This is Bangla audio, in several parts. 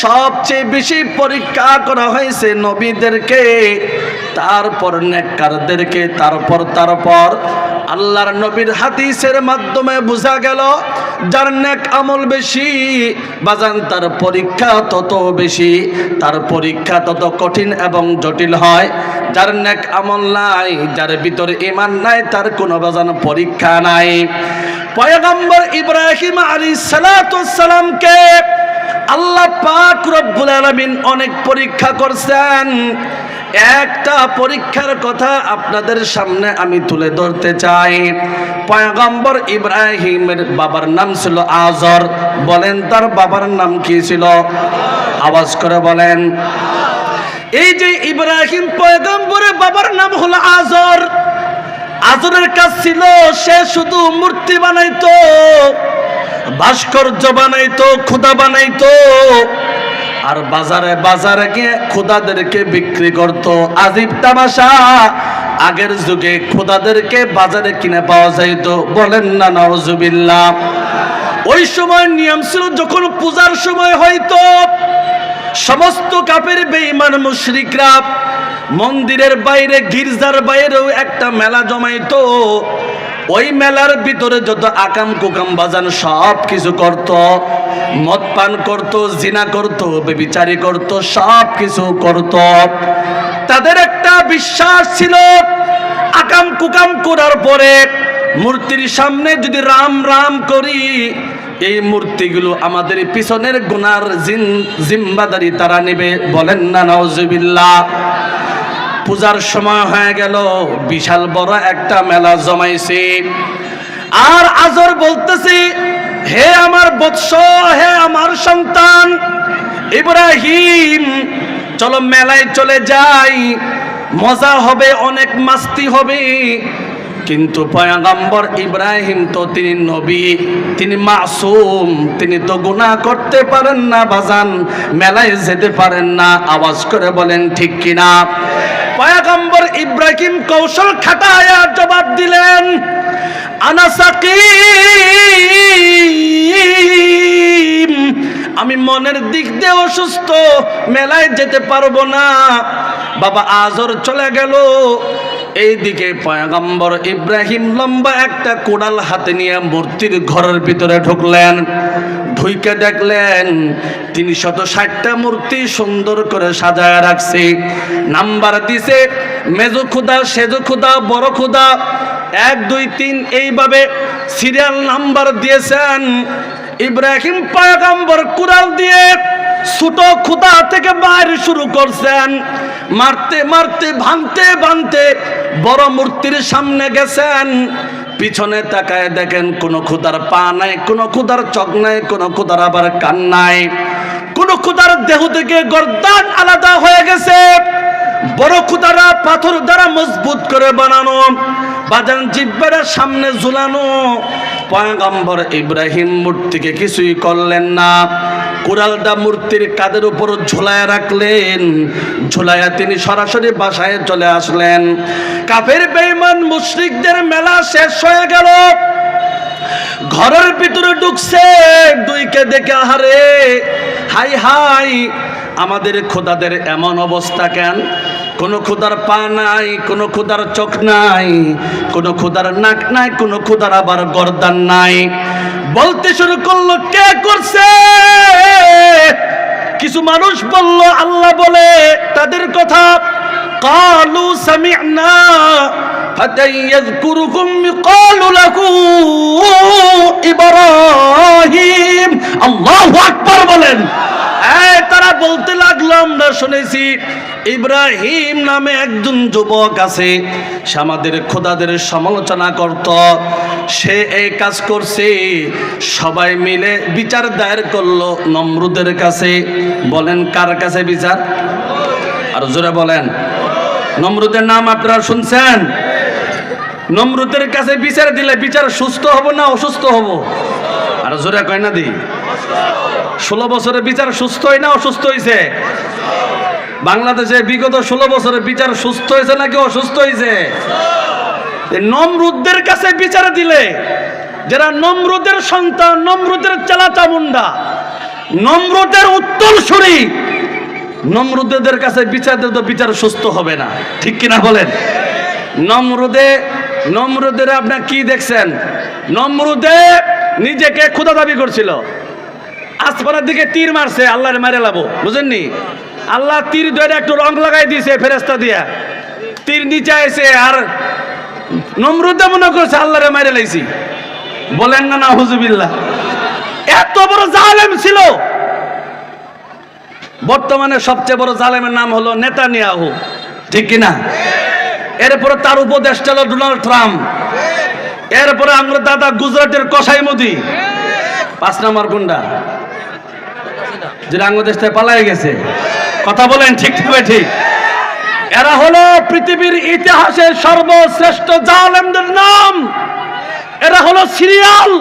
সবচেয়ে বেশি পরীক্ষা করা হয়েছে নবীদেরকে, তারপর নেককারদেরকে, তারপর তারপর। আল্লাহর নবীর হাদিসের মাধ্যমে বোঝা গেল, যার নেক আমল বেশি, বাজান তার পরীক্ষা তত বেশি। তার পরীক্ষা তত কঠিন এবং জটিল হয়। যার নেক আমল নাই, যার ভিতরে ইমান নাই, তার কোনো বাজান পরীক্ষা নাই। পয়গম্বর ইব্রাহিম আলী সালাতামকে আল্লাহ পাক রব্বুল আলামিন অনেক পরীক্ষা করছেন। একটা পরীক্ষার কথা আপনাদের সামনে আমি তুলে ধরতে চাই। পয়গম্বর ইব্রাহিমের বাবার নাম ছিল আজর। বলেন, তার বাবার নাম কি ছিল? আওয়াজ করে বলেন। এই যে ইব্রাহিম পয়গম্বরের বাবার নাম হলো আজর। আজরের কাজ ছিল, সে শুধু মূর্তি বানাইতো। ভাস্কর্য বানাইতো, খুদা বানাইতো। আর বাজারে বাজারে গিয়ে খুদাদেরকে বিক্রি করত। আজিব তামাশা, আগের যুগে খুদাদেরকে বাজারে কিনে পাওয়া যাইত। বলেন না নওজুবিল্লাহ ওই সময় নিয়ম ছিল, যখন পূজার সময় হয়তো সমস্ত কাপের বেঈমান মুশরিকরা মন্দিরের বাইরে, গির্জার বাইরেও একটা মেলা জমাইতো। ওই মেলার ভিতরে যত আকাম কুকাম বাজান সব কিছু করত। মদ পান করত, জিনা করত, বেবিচারি করত, সব কিছু করত। তাদের একটা বিশ্বাস ছিল, আকাম কুকাম করার পরে মূর্তির সামনে যদি রাম রাম করি, এই মূর্তিগুলো আমাদের পিছনের গুনার জিন জিম্বাদারি তারা নেবে। বলেন না নওজুবিল্লাহ পূজার সময় হয়ে গেল, বিশাল বড় একটা মেলা জমাইছে। আর আজর বলতেছি, হে আমার বৎস, হে আমার সন্তান, ইব্রাহিম, চলো মেলায় চলে যাই, মজা হবে, অনেক মাস্তি হবে। কিন্তু পয়গম্বর ইব্রাহিম তো তিনি নবী, তিনি মাসুম, তিনি তো গুনাহ করতে পারেন না বাজান, মেলায় যেতে পারেন না, আওয়াজ করে বলেন, ঠিক কিনা? পয়গম্বর ইব্রাহিম কৌশল খাটায়া জবাব দিলেন আনাসাকিম আমি মনের দিক দিয়ে অসুস্থ, মেলায় যেতে পারব না। বাবা আজর চলে গেল। এইদিকে পয়গম্বর ইব্রাহিম লম্বা একটা কোড়াল হাতে নিয়ে মূর্তির ঘরের ভিতরে ঢুকলেন। ঢুইকে দেখলেন তিনি শত ষাটটা মূর্তি সুন্দর করে সাজায় রাখছে। নাম্বার দিছে, মেজো খুদা, সেজো খুদা, বড় খুদা, এক, দুই, তিন, এইভাবে সিরিয়াল নাম্বার দিয়েছেন। ইব্রাহিম পয়গম্বর কুড়াল দিয়ে ছোট খুদা থেকে বাইরে শুরু করছেন। মারতে মারতে, ভাঙতে ভাঙতে বড় মূর্তির সামনে গেছেন। পিছনে তাকায় দেখেন কোন খুদার পা নাই, কোন খুদার চক নাই, কোন খুদার আবার কান নাই। কোন খুদার দেহ থেকে গর্দান আলাদা হয়ে গেছে। বড় খুদারা পাথর দ্বারা মজবুত করে বানানো, বাজান জিব্বারের সামনে ঝুলানো। পয়গম্বর ইব্রাহিম মূর্তিকে কিছুই করলেন না। কুড়ালদা মূর্তির কাদের উপর ঝোলায় রাখলেন? ঝোলায়া তিনি সরাসরি বাসায় চলে আসলেন। কাফের, বেঈমান, মুশরিকদের মেলা শেষ হয়ে গেল। ঘরের ভিতরে ঢুকছে দুইকে দেখে, আহারে, হাই হাই, আমাদের খোদাদের এমন অবস্থা কেন? কোনো খুদার পা নাই, কোনো খুদার চোখ নাই, কোনো খুদার নাক নাই, কোনো খুদার আবার গর্দান নাই। বলতে শুরু করল, কে করছে? কিছু মানুষ বলল, আল্লাহ বলে, তাদের কথা, কালু সামি'না আকবার বলেন। তারা বলতে লাগল, আমরা শুনেছি ইব্রাহিম নামে একজন যুবক আছে, সে আমাদের খোদাদের সমালোচনা করত, সে এই কাজ করছে, সবাই মিলে বিচার দায়ের করল নমরুদের কাছে, বলেন কার কাছে বিচার? আর জোরে বলেন, নমরুদের নাম আপনারা শুনছেন? নমরুদের কাছে বিচার দিলে বিচার সুস্থ হব না অসুস্থ হব? আর জোরে কয় না দি? ষোলো বছরের বিচার সুস্থ হয় না, অসুস্থ হয়েছে বাংলাদেশে বিগত ষোলো বছরের বিচার সুস্থ হয়েছে নাকি অসুস্থ হয়েছে নমরুদদের কাছে বিচার দিলে, যারা নমরুদের সন্তান, নমরুদের চালা চামুন্ডা নম্রতের উত্তর সুরে নমরুদের কাছে বিচার দিলে তো বিচার সুস্থ হবে না। ঠিক কিনা বলেন? নমরুদে, নমরুদের আপনার কি দেখছেন? নমরুদে নিজেকে ক্ষুদা দাবি করছিল। আসমানের দিকে তীর মারছে, আল্লাহর মারে লাবো। বুঝেননি? আল্লাহ তীর ধরে একটু রং লাগাই দিয়েছে ফেরেস্তা দিয়া। তীর নিচে এসে আর নমরুদে মনে করছে আল্লাহরে মারে লাইছি। বলেন না না, হুজুবিল্লাহ। এত বড় জালেম ছিল। বর্তমানে সবচেয়ে বড় জালেমের নাম হলো নেতানিয়াহু। ঠিক কিনা? এরপরে তার উপদেষ্টা হলো ডোনাল্ড ট্রাম্প। এরপরে আমরা দাদা গুজরাটের কসাই মোদি। পাঁচ নাম্বার কোনটা যেটা আঙ্গ দেশটায় পালাই গেছে। কথা বলেন ঠিক তবে ঠিক। এরা হলো পৃথিবীর ইতিহাসের সর্বশ্রেষ্ঠ জালেমদের নাম। এরা হলো সিরিয়াল।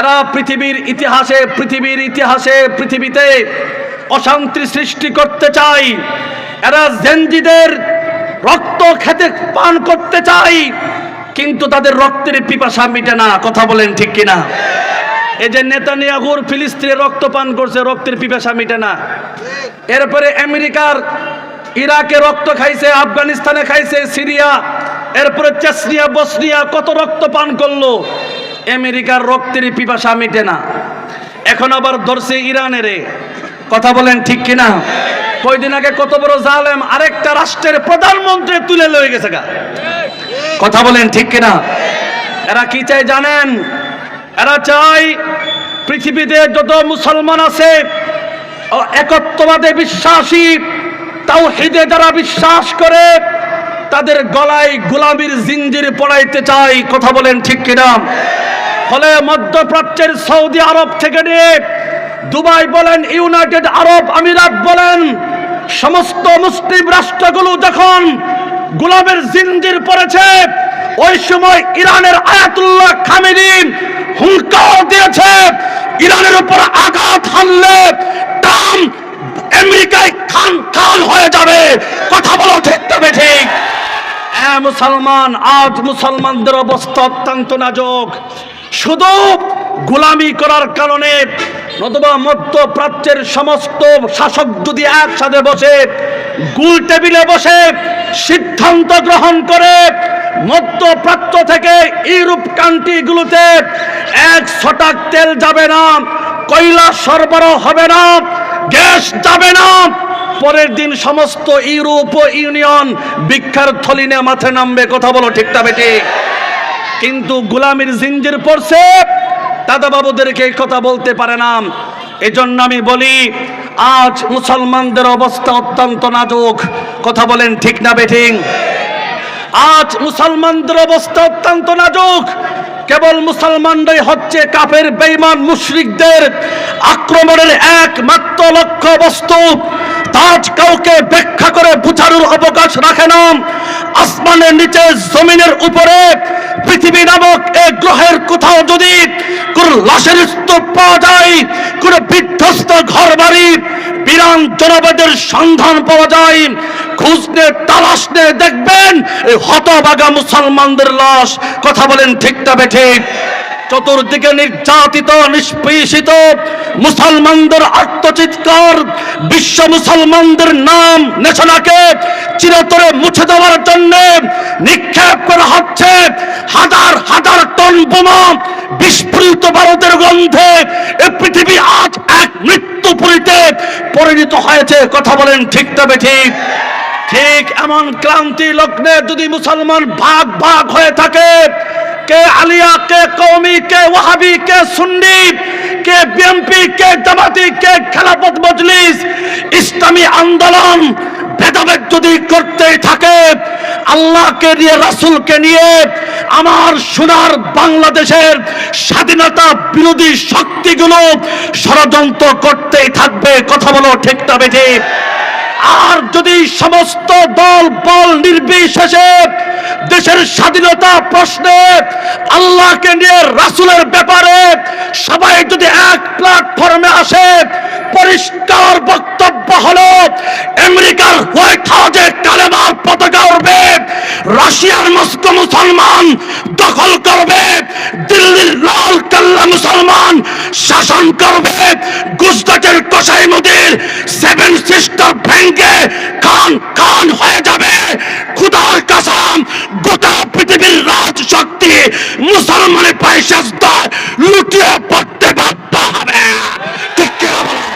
এরা পৃথিবীর ইতিহাসে পৃথিবীর ইতিহাসে, পৃথিবীতে অশান্তি সৃষ্টি করতে চাই। এরা জেনজিদের রক্ত খেতে পান করতে চাই, কিন্তু তাদের রক্তের পিপাসা মিটে না। কথা বলেন ঠিক কিনা? এই যে নেতানিয়াহুর ফিলিস্তিনের রক্ত পান করছে, রক্তের পিপাসা মিটে না। এরপরে আমেরিকার ইরাকে রক্ত খাইছে, আফগানিস্তানে খাইছে, সিরিয়া, এরপরে চেসনিয়া বসনিয়া কত রক্ত পান করল। আমেরিকার রক্তের পিপাসা মিটে না। এখন আবার ধরছে ইরানের কথা বলেন ঠিক কিনা? কয়দিন আগে কত বড় জালেম আরেকটা রাষ্ট্রের প্রধানমন্ত্রী তুলে লয়ে গেছে গা। কথা বলেন ঠিক কিনা? এরা কি চাই জানেন? এরা চাই পৃথিবীতে যত মুসলমান আছে একত্ববাদে বিশ্বাসী তাও হিদে যারা বিশ্বাস করে, তাদের গলায় গোলামির জিঞ্জির পড়াইতে চাই কথা বলেন ঠিক কিনা? ফলে মধ্যপ্রাচ্যের সৌদি আরব থেকে নিয়ে দুবাই বলেন, ইউনাইটেড আরব আমিরাত বলেন, সমস্ত মুসলিম রাষ্ট্রগুলো যখন গোলামের জিঞ্জির পড়েছে, ওই সময় ইরানের আয়াতুল্লাহ খামেনি হুঙ্কার দিয়েছে। ইরানের উপর আঘাত হানলে টাম আমেরিকায় খান খান হয়ে যাবে। কথা বলো ঠিক তবে ঠিক। মুসলমান, আজ মুসলমানদের অবস্থা অত্যন্ত নাজুক। শুধু গোলামি করার কারণে নতুবা মধ্যপ্রাচ্যের সমস্ত শাসক যদি একসাথে বসে, গুল টেবিলে বসে সিদ্ধান্ত গ্রহণ করে মধ্যপ্রাচ্য থেকে ইউরোপ কান্ট্রিগুলোতে এক ছটাক তেল যাবে না, কয়লা সরবরাহ হবে না, গ্যাস যাবে না। পরের দিন সমস্ত ইউরোপ ইউনিয়ন ভিক্ষার থলিনে মাথায় নামবে। কথা বলো ঠিক ঠিক কিন্তু গোলামির জিঞ্জির পড়ছে। দাদা বাবুদেরকে কথা বলতে পারে না। এজন্য আমি বলি, আজ মুসলমানদের অবস্থা অত্যন্ত নাজুক। কথা বলেন ঠিক না বেঠিং আজ মুসলমানদের অবস্থা অত্যন্ত নাজুক। কেবল মুসলমানরাই হচ্ছে কাফের, বেঈমান, মুশরিকদের আক্রমণের একমাত্র লক্ষ্য বস্তু। তাজ কাউকে ব্যাখ্যা করে বুঝানোর অবকাশ রাখে না। আসমানের নিচে জমিনের উপরে পৃথিবী নামক এক গ্রহের কোথাও যদি কোন লাশের স্তূপ পাওয়া যায়, কোন বিধ্বস্ত ঘর বাড়ি বিরান জনপদের সন্ধান পাওয়া যায়, খোঁজ নিয়ে দেখবেন, এই হতবাগা মুসলমানদের লাশ। কথা বলেন ঠিকটা বেঠিক ঠিক। চতুর্দিকে নির্যাতিত, নিষ্পেষিত মুসলমানদের আত্মচিৎকার, বিশ্ব মুসলমানদের নাম, নেশনাকে চিরতরে মুছে দেওয়ার জন্য নিক্ষেপ করা হচ্ছে। হাজার হাজার টন বোমা বিস্ফোরিত ভারতের গন্ধে এ পৃথিবী আজ এক মৃত্যুপুরীতে পরিণত হয়েছে। কথা বলেন ঠিক তবে ঠিক? ঠিক এমন ক্লান্তি লগ্নে যদি মুসলমান ভাগ ভাগ হয়ে থাকে কে আলিয়া, কে কৌমি কে ওয়াহাবি, কে সুন্নি, কে বিএনপি, কে জামাতি, কে খেলাফত মজলিস, ইসলামী আন্দোলন ভেদাভেদ যদি করতেই থাকে, আল্লাহকে নিয়ে, রাসুলকে নিয়ে আমার সোনার বাংলাদেশের স্বাধীনতা বিরোধী শক্তিগুলো ষড়যন্ত্র করতেই থাকবে। কথা বলো ঠিক তবে ঠিক আর যদি সমস্ত দল, বল নির্বিশেষে দেশের স্বাধীনতা প্রশ্নে আল্লাহকে নিয়ে রাসুলের ব্যাপারে সবাই যদি এক প্ল্যাটফর্মে আসে, পরিষ্কার বক্তব্য হলো, আমেরিকার হোয়াইট হাউসে কালেমার পতাকা উঠবে রাশিয়ার মস্কো মুসলমান দখল করবে দিল্লির লাল কাল্লা মুসলমান শাসন করবে। গুজরাটের কসাই মুদির সেভেন সিস্টার ভেঙ্গে কান কান হয়ে যাবে। খুদার কাসাম, গোটা পৃথিবীর রাজ শক্তি মুসলমানের পয়সা লুটিয়ে পড়তে বাধ্য হবে ঠিক কি না বলো?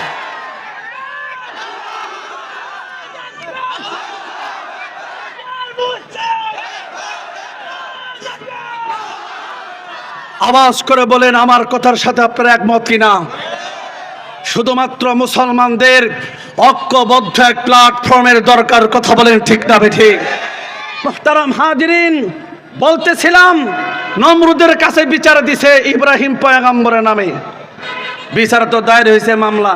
আওয়াজ করে বলেন, আমার কথার সাথে আপনারা একমত কিনা? শুধুমাত্র মুসলমানদের ঐক্যবদ্ধ এক প্ল্যাটফর্মের দরকার, কথা বলেন ঠিক না ঠিক মোহতারাম হাজরিন, বলতেছিলাম, নমরুদের কাছে বিচার দিছে ইব্রাহিম পয়াগম্বরের নামে। বিচার তো দায়ের হয়েছে, মামলা।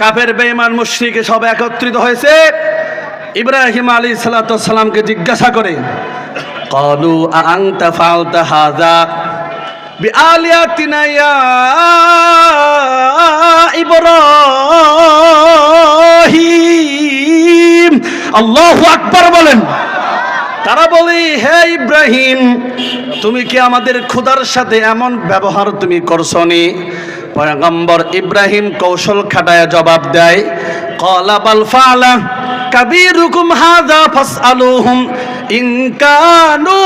কাফের, বেঈমান, মুশরিক সব একত্রিত হয়েছে। ইব্রাহিম আলী সালাতামকে জিজ্ঞাসা করে قالوا أأنت فعلت هذا بآلهتنا يا إبراهيم الله أكبر বলেন তারা বলে হে ইব্রাহিম তুমি কি আমাদের খোদার সাথে এমন ব্যবহার তুমি করছনি পয়গম্বর ইব্রাহিম কৌশল খাটায় জবাব দেয় কলা বাল ফালা কাবিরুকুম হাযা ফাসআলুহুম ইন কানু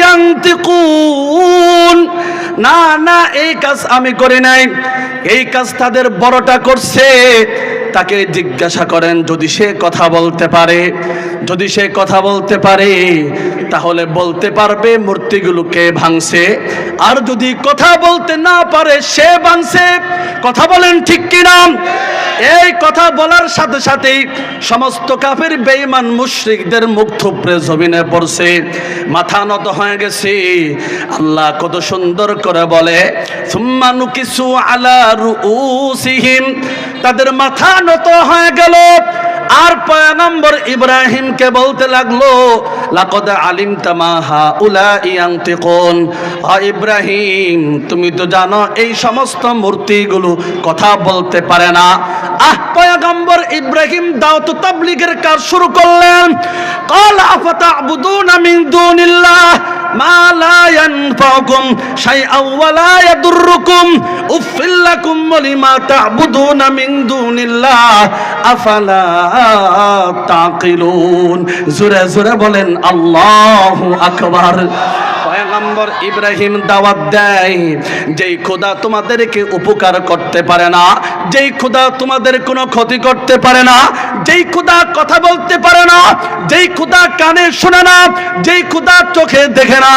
ইয়ান্তিকুন। না না, এই কাজ আমি করি নাই। এই কাজ তাদের বড়টা করছে। তাকে জিজ্ঞাসা করেন, যদি সে কথা বলতে পারে যদি সে কথা বলতে পারে, তাহলে বলতে পারবে মূর্তিগুলোকে ভাঙছে। আর যদি কথা বলতে না পারে, সে ভাঙছে। কথা বলেন ঠিক কিনা? এই কথা বলার সাথে সাথেই সমস্ত কাফের বেঈমান মুশরিকদের মুখ থুপড়ে জমিনে পড়ছে। মাথা নত হয়ে গেছে। আল্লাহ কত সুন্দর করে বলে সুম্মানু কিছু আলা রুউসিহিম। তাদের মাথা নত হয়ে গেল। আর পয়গম্বর ইব্রাহিমকে বলতে লাগলো লাকদ আলিম তামাহা উলা ইয়ান্তিকুন আ ইব্রাহিম তুমি তো জানো এই সমস্ত মূর্তিগুলো কথা বলতে পারে না আহ পয়গম্বর ইব্রাহিম দাওয়াত তাবলীগের কাজ শুরু করলেন قال أفتعبدون من دون الله মালায়ান ফাকুম শাই আওয়ালা ইয়াদুরুকুম উফিল্লাকুম লিমা তা'বুদুনা মিন দুনিল্লাহ। আফালা তাকিলুন। জোরে জোরে বলেন, আল্লাহু আকবার। পয়গম্বর ইব্রাহিম দাওয়াত দেয়, যেই খোদা তোমাদেরকে উপকার করতে পারে না, যেই খোদা তোমাদের কোনো ক্ষতি করতে পারে না, যেই খোদা কথা বলতে পারে না, যেই খোদা কানে শোনে না, যেই খোদা চোখে দেখে না,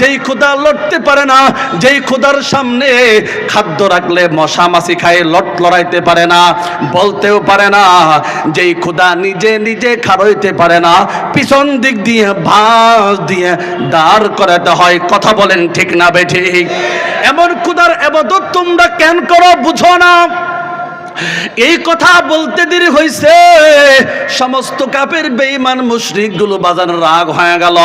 যেই খোদা লড়তে পারে না, যেই খোদার সামনে খাদ্য রাখলে মশা মাছি খায়, লট লড়াইতে পারে না, বলতেও পারে না, যেই খোদা নিজে নিজে খারইতে পারে না, পিছন দিক দিয়ে ভাঁজ দিয়ে দাঁড় করাতে হয় কথা বলেন ঠিক না বেঠিক এমন কুদার এবাদত তোমরা কেন করো বুঝো না। এই কথা বলতে দেরি হয়েছে সমস্ত কাপের বেঈমান মুশরিকগুলো বাজার রাগ হয়ে গেল।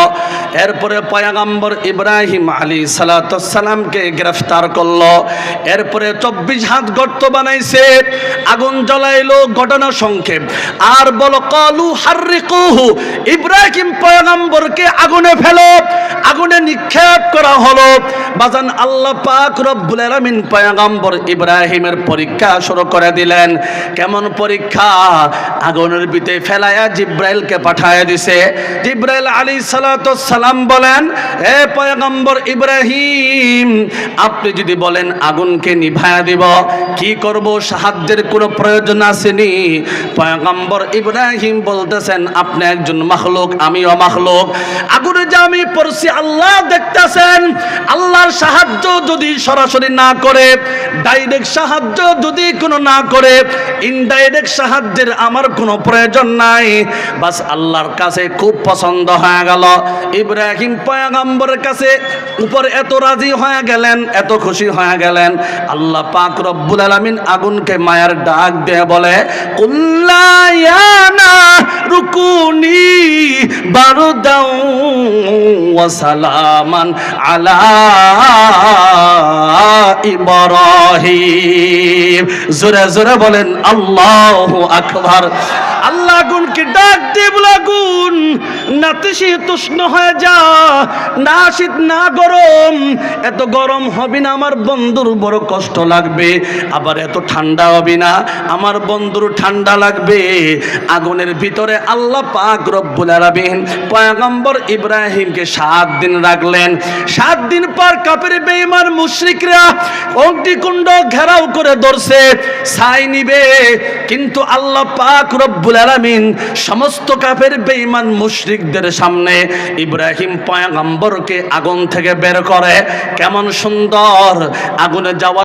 এরপরে পয়াগম্বর ইব্রাহিম আলী সালাতামকে গ্রেফতার করল। এরপরে চব্বিশ হাত গর্ত বানাইছে। আগুন জ্বলাইলো, ঘটনা সংক্ষেপ। আর বলো, কলু হার্রিকুহু। ইব্রাহিম পয়গম্বরকে আগুনে ফেলো, আগুনে নিক্ষেপ করা হলো। বাজান আল্লাহ পাক রব্বুল আলামিন পয়গম্বর ইব্রাহিমের পরীক্ষা শুরু করে দিলেন, কেমন পরীক্ষা? আগুনের ভিতরে ফেলায়া জিব্রাইলকে পাঠায় দিছে। জিব্রাইল আলী সালাম বলেন হে পয়গম্বর ইব্রাহিম, আপনি যদি বলেন আগুনকে নিভায়া দিব, কি করব? সাহায্যের কোনো প্রয়োজন আসেনি। পয়গম্বর ইব্রাহিম বলতেছেন, আপনি একজন মাখলুক, আমিও মাখলুক। আগুনে যে আমি পড়ছি, আল্লাহ দেখতেছেন। আল্লাহর সাহায্য যদি সরাসরি না করে, ডাইরেক্ট সাহায্য যদি কোনো না করে ইনডাইরেক্ট সাহায্যের আমার কোনো প্রয়োজন নাই। বাস আল্লাহর কাছে খুব পছন্দ হয়ে গেল। ইব্রাহিম পয়গম্বরের কাছে উপর এত রাজি হয়ে গেলেন, এত খুশি হয়ে গেলেন। আল্লাহ পাক রব্বুল আলামিন আগুনকে মায়ের ডাক দিয়ে বলে কুল্লায়ানা রুকুনি সালামান আলা ইব্রাহিম। জোরে জোরে বলেন আল্লাহ আকবার। আল্লাহ আগুনকে ডাক দিয়ে বলে আগুন? নাতিশি তুষ্ণ হয়ে যা, না শীত, না গরম। এত গরম হবে না, আমার বন্ধুর বড় কষ্ট লাগবে। আবার এত ঠান্ডা হবে না, আমার বন্ধুর ঠান্ডা লাগবে। আগুনের ভিতরে আল্লাহ পাক রব্বুল আলামিন পয়গম্বর ইব্রাহিমকে সাত দিন রাখলেন। সাত দিন পর কাপের বেঈমান মুশরিকরা অগ্নিকুণ্ড ঘেরাও করে ধরছে। ছাই নিবে, কিন্তু আল্লাহ পাক রব্বুল আলামিন সমস্ত কাফের বেঈমান মুশরিকদের সামনে ইব্রাহিম পয়গম্বরকে আগুন থেকে বের করে। কেমন সুন্দর আগুনে যাওয়া